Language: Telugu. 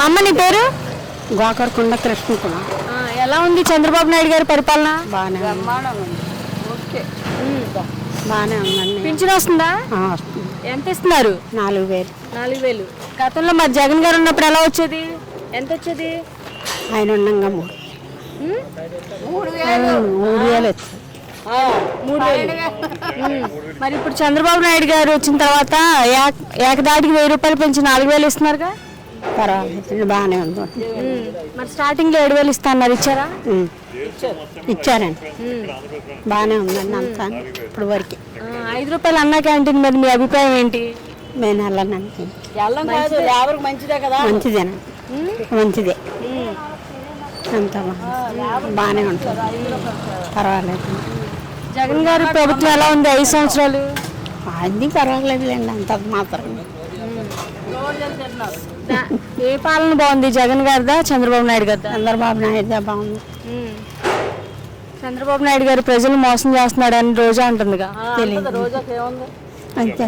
అమ్మ నీ పేరు? గోకరకొండ కృష్ణ కుమార్ ఆ, ఎలా ఉంది చంద్రబాబు నాయుడు గారి పరిపాలన? బాగానే ఉంది. బాగానే ఉందండి. పింఛన్ వస్తుందా. ఎంత ఇస్తున్నారు? నాలుగు వేలు. నాలుగు వేలు. గతంలో మరి జగన్ గారు ఉన్నప్పుడు ఎలా వచ్చేది? ఎంత వచ్చేది? ఆయన ఉండగా మూడు. మూడు వేలు. వచ్చింది. మూడు వేలు. మరి ఇప్పుడు చంద్రబాబు నాయుడు గారు వచ్చిన తర్వాత ఏక ఏకదాటికి వెయ్యి రూపాయలు పెంచి నాలుగు వేలు ఇస్తున్నారుగా? పర్వాలేదు బాగానే ఉంది. మరి స్టార్టింగ్లో ఏడు వేలు ఇస్తా అన్నారు ఇచ్చారా. ఇచ్చారండి. బాగానే ఉందండి అంతా ఇప్పుడు వరకు. ఐదు రూపాయలు అన్నా క్యాంటీన్ మరి మీ అభిప్రాయం ఏంటి? మేము వెళ్ళనండి. మంచిదే. కదా. మంచిదేనండి మంచిదే. అంతా బాగా- బాగానే ఉంటుంది. పర్వాలేదు. జగన్ గారి ప్రభుత్వం ఎలా ఉంది ఐదు సంవత్సరాలు? అది పర్వాలేదులేండి అంత మాత్రం. ఏ పాలన బాగుంది? జగన్ గారిదా చంద్రబాబు నాయుడు గారిదా? చంద్రబాబు నాయుడు బాగుంది. చంద్రబాబు నాయుడు గారు ప్రజలు మోసం చేస్తున్నాడు అని రోజా ఉంటుందిగా తెలియదు అంతే